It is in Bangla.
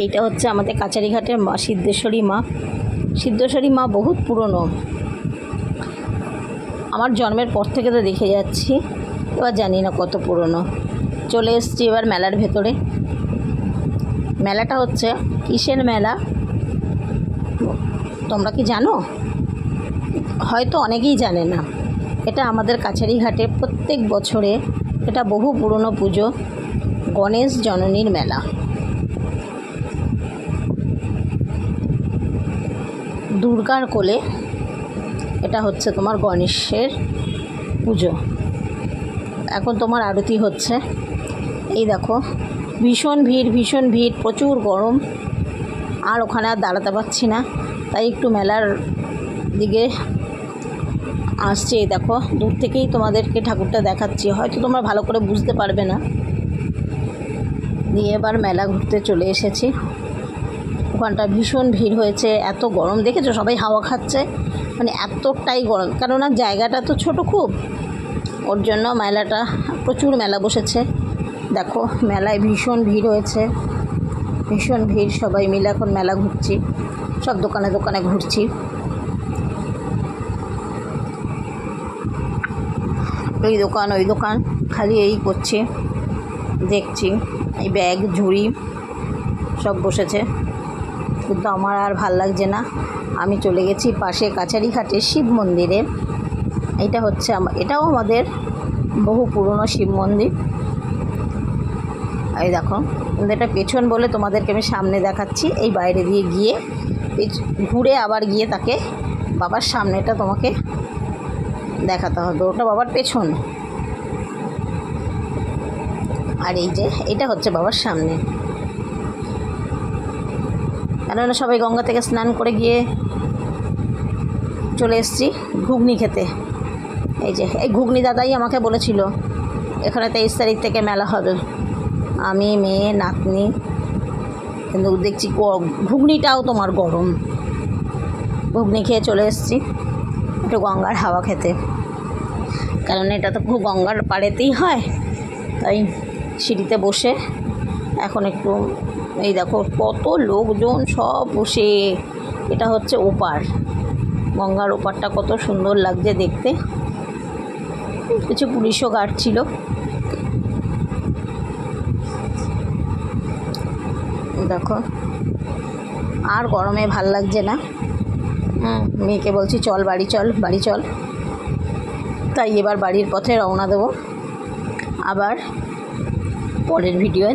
এইটা হচ্ছে আমাদের কাচারিঘাটের মা, সিদ্ধেশ্বরী মা। সিদ্ধেশ্বরী মা বহুত পুরনো। আমার জন্মের পর থেকে তো দেখে যাচ্ছি, এবার জানি না কত পুরনো। চলে এসছি এবার মেলার ভেতরে। মেলাটা হচ্ছে কিসের মেলা? তোমরা কি জানো? হয়তো অনেকেই জানে না। এটা আমাদের কাছারি ঘাটে প্রত্যেক বছরে এটা বহু পুরনো পুজো, গণেশ জননীর মেলা। দুর্গার কোলে এটা হচ্ছে তোমার গণেশের পুজো। এখন তোমার আরতি হচ্ছে। এই দেখো, ভীষণ ভিড় ভীষণ ভিড়, প্রচুর গরম। আর ওখানে আর দাঁড়াতে পারছি না, তাই একটু মেলার দিকে আসছে। এই দেখো, দূর থেকেই তোমাদেরকে ঠাকুরটা দেখাচ্ছি। হয়তো তোমরা ভালো করে বুঝতে পারবে না। দিয়ে এবার মেলা ঘুরতে চলে এসেছি। ওখানটা ভীষণ ভিড় হয়েছে, এত গরম। দেখেছ? সবাই হাওয়া খাচ্ছে। মানে এতটাই গরম। কেননা জায়গাটা তো ছোট খুব। ওর জন্য মেলাটা, প্রচুর মেলা বসেছে। দেখো, মেলায় ভীষণ ভিড় হয়েছে। ভীষণ ভিড়, সবাই মিলে এখন মেলা ঘুরছি। সব দোকানে দোকানে ঘুরছি। ওই দোকান ওই দোকান। খালি এই করছি। দেখছি। এই ব্যাগ, ঝুড়ি, সব বসেছে। কিন্তু আমার আর ভালো লাগছে না। আমি চলে গেছি পাশে কাছারি ঘাটে শিব মন্দিরে। এটা হচ্ছে এটাও আমাদের বহু পুরনো শিব মন্দির। এই দেখো কিন্তু এটা পেছন বলে তোমাদেরকে আমি সামনে দেখাচ্ছি। এই বাইরে দিয়ে গিয়ে ঘুরে আবার গিয়ে তাকে বাবার সামনেটা তোমাকে দেখাতে হবে। ওটা বাবার পেছন। আর এই যে, এটা হচ্ছে বাবার সামনে। কেননা সবাই গঙ্গা থেকে স্নান করে গিয়ে চলে এসেছি ঘুগনি খেতে। এই যে, এই ঘুগনি দাদাই আমাকে বলেছিল, এখানে তেইশ তারিখ থেকে মেলা হবে। আমি, মেয়ে, নাতনি, কিন্তু দেখছি ঘুগনিটাও তোমার গরম। ঘুগনি খেয়ে চলে এসেছি, একটু গঙ্গার হাওয়া খেতে। কারণ এটা তো খুব গঙ্গার পাড়েতেই হয়, তাই সিঁড়িতে বসে এখন একটু এই দেখো কত লোকজন সব বসে। এটা হচ্ছে ওপার। গঙ্গার ওপারটা কত সুন্দর লাগছে দেখতে। কিছু পুলিশও গার্ড ছিল। দেখো আর গরমে ভালো লাগছে না। হুম, মেয়েকে বলছি চল বাড়ি চল বাড়ি চল। তাই এবার বাড়ির পথে রওনা দেবো। আবার পরের ভিডিও